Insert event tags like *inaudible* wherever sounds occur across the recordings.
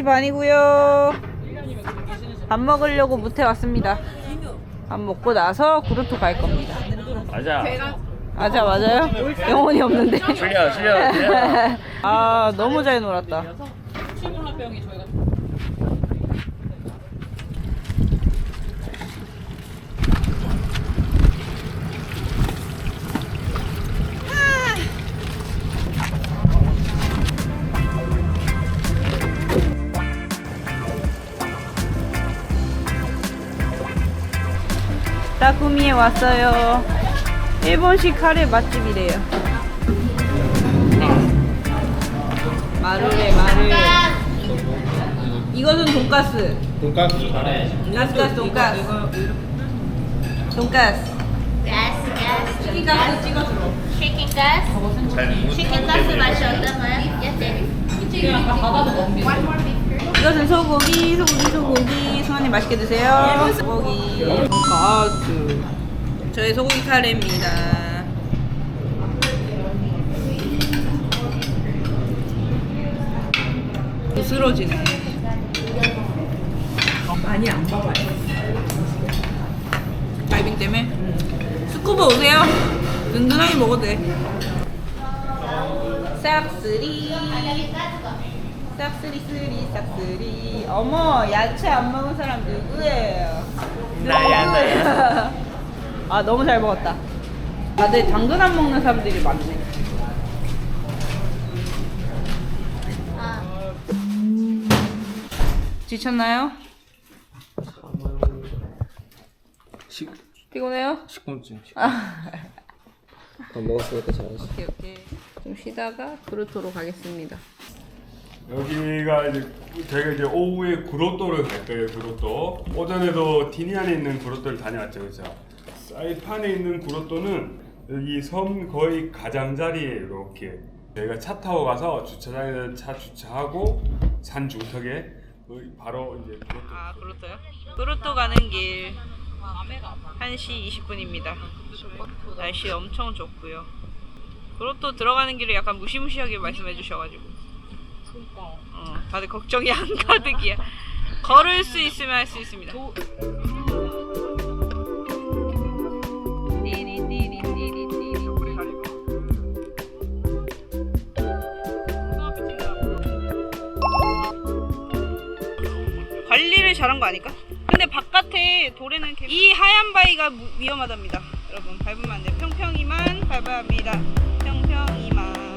11시 반이고요. 밥 먹으려고 무태 왔습니다. 밥 먹고 나서 구르토 갈 겁니다. 맞아. 맞아 맞아요? 영혼이 없는데. 실려 실려. 실려. 아 너무 잘 놀았다. 따구미에 왔어요. 일본식 카레 맛집이래요. 마르래 마르. 이것은 돈가스. 돈가스. 가스가스 돈가스. 돈가스. 가스 가스 치킨 가스 찍어줘. 치킨 가스 잘 치킨 가스 맛이? 예스 이것은 소고기, 소고기, 소고기. 승환님 맛있게 드세요. 소고기. 돈가스. 저희 소고기 카레입니다. 부스러지네. 많이 안 먹어요. 다이빙 때문에? 스쿠버 오세요. 든든하게 먹어도 돼. 싹쓸이. 싹쓸이 쓰리 싹쓸이. 어머 야채 안 먹은 사람 누구예요? 나야, 나야. 아 너무 잘 먹었다. 다들 당근 안 먹는 사람들이 많네. 지쳤나요? 식, 피곤해요? 식곤증. 아, 밥 먹었으니까 잘하시. 오케이 오케이. 좀 쉬다가 그루토로 가겠습니다. 여기가 이제 저희가 이제 오후에 구로토를 갈 거예요. 구로토. 오전에도 디니안에 있는 구로토를 다녀왔죠, 그죠? 사이판에 있는 구로토는 여기 섬 거의 가장자리에 이렇게 저희가 차 타고 가서 주차장에서 차 주차하고 산 중턱에 바로 이제 구로토. 아 그루토요? 그루토 가는 길 1시 20분입니다. 날씨 엄청 좋고요. 그루토 들어가는 길을 약간 무시무시하게 말씀해 주셔가지고 어, 다들 걱정이 한가득이야. 걸을 수 있으면 할 수 있습니다. 관리를 잘한 거 아닐까? 근데 바깥에 돌에는 개... 이 하얀 바위가 무- 위험하답니다. 여러분 밟으면 안 돼요. 평평이만 밟아야 합니다. 평평이만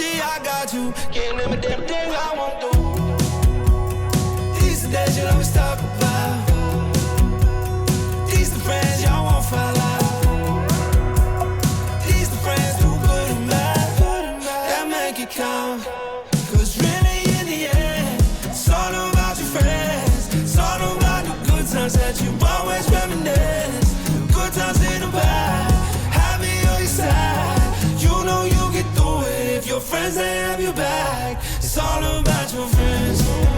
guarantee I got you. Can't a damn thing I won't do. These the days you'll always talk about. Friends they have your back. It's all about your friends.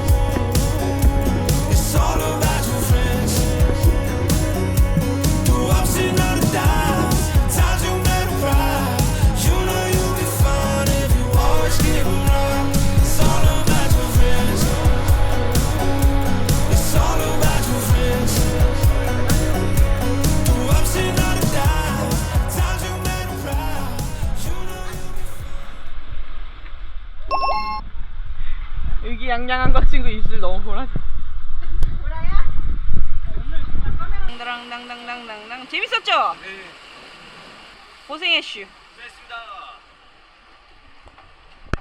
고생했슈.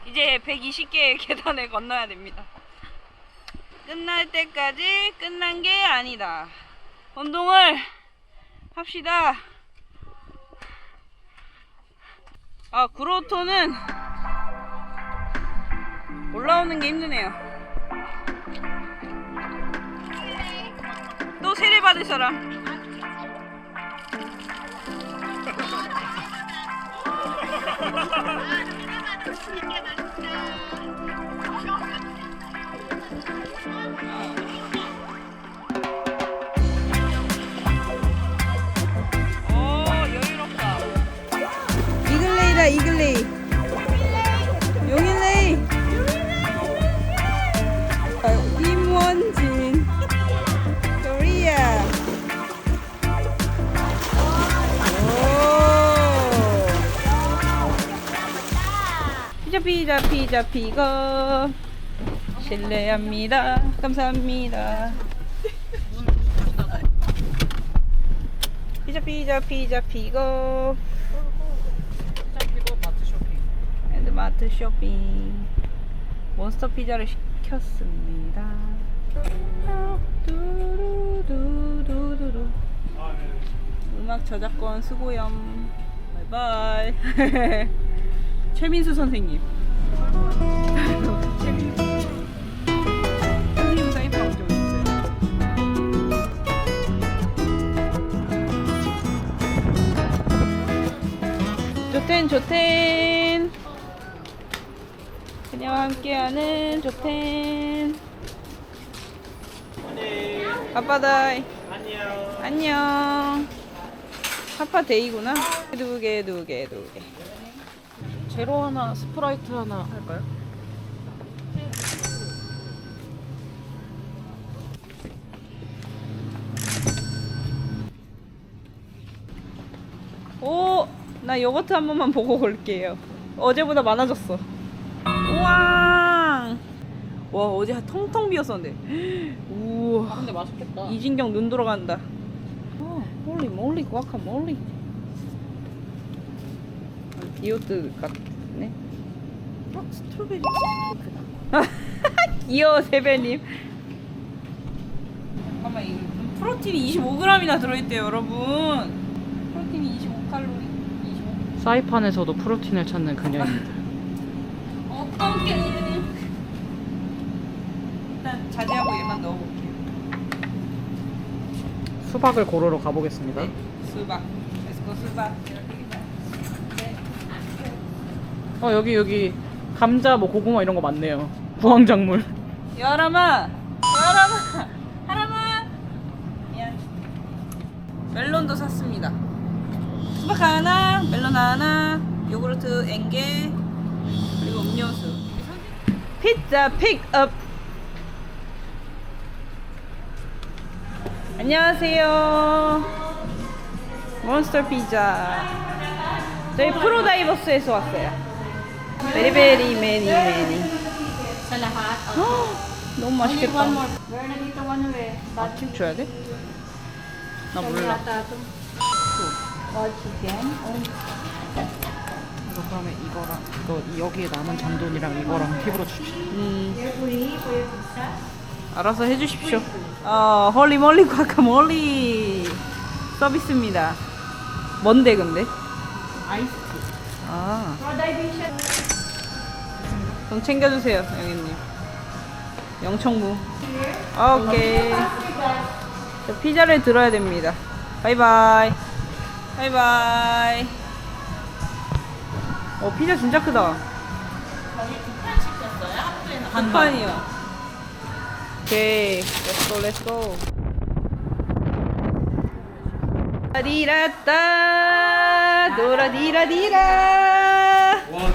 이제 120개의 *laughs* 계단을 건너야 됩니다. 끝날 때까지 끝난 게 아니다. 운동을 합시다. 아, 구로토는 올라오는 게 힘드네요. 또 세례 받을 사람. *laughs* 오, *laughs* 피자 피자 피자 피거. 실례합니다. 감사합니다. 피자 피자 피자 피거. 핸드마트 쇼핑 몬스터 피자를 시켰습니다. 음악 저작권 수고염. 바이바이 *laughs* 최민수 선생님. *laughs* 좋텐 좋텐. 그녀와 함께하는 좋텐. 아빠다이. 안녕. 안녕 파파 데이구나. 두 개 두 개 두 개 제로 하나, 스프라이트 하나 할까요? 오, 나 요거트 한 번만 보고 올게요. 어제보다 많아졌어. 우와. 와, 어제 텅텅 비었었는데. 우와. 근데 맛있겠다. 이진경 눈 돌아간다. 어, 몰리 몰리 과카 몰리. 디오트 같 네. 어, 스트로베리 케이크다. *laughs* 귀여워 세배님. 잠깐만 이거 프로틴이 25g이나 들어있대요, 여러분. 프로틴이 25칼로리. 25. 사이판에서도 프로틴을 찾는 그녀입니다. *laughs* 어떡해. 일단 자제하고 얘만 넣어볼게요. 수박을 고르러 가보겠습니다. 수박. 렛츠고 수박. 어 여기 여기 감자 뭐 고구마 이런 거 많네요. 부황작물. 여람아, 여람아, 하람아. 미안. 멜론도 샀습니다. 수박 하나, 멜론 하나, 요구르트 앵게 그리고 음료수. 피자 픽업. 안녕하세요. 몬스터 피자. 저희 프로다이버스에서 왔어요. 베리베리 매니 매니. 너무 맛있겠다. 팁 줘야 돼? 나 몰라. 이거 그러면 이거랑 이거 여기에 남은 잔돈이랑 이거랑 팁으로 주시. 음. 알아서 해주십시오. 어, 홀리 몰리 과카몰리 서비스입니다. 뭔데 근데? 아이스티. 아. 좀 챙겨주세요, 영희님. 영청무. 오케이. 저 피자를 들어야 됩니다. 바이바이. 바이바이. 어, 피자 진짜 크다. 한 판이요. 오케이. 렛츠고, 렛츠고. 디라따 도라디라디라 어,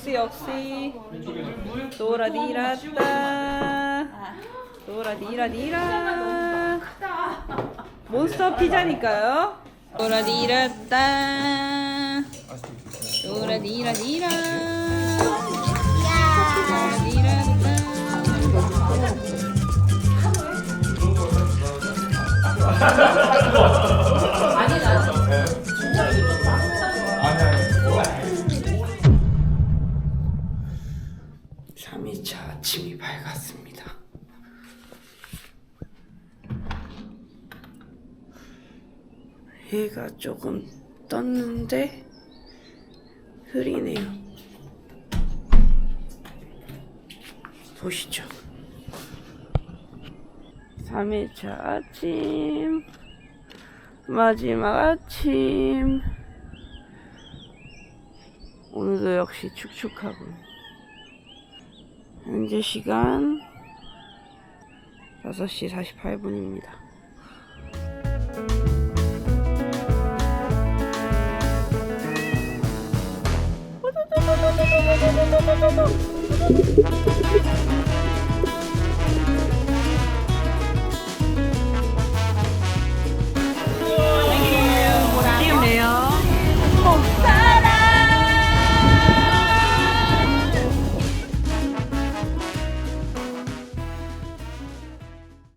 주님 역시. 도라디라따. 도라디라디라. 몬스터 피자니까요. 도라디라따. 도라디라디라. 도라디라따 조금 떴는데 흐리네요. 보시죠. 3일차 아침 마지막 아침 오늘도 역시 축축하군. 현재 시간 5시 48분입니다. どうぞ。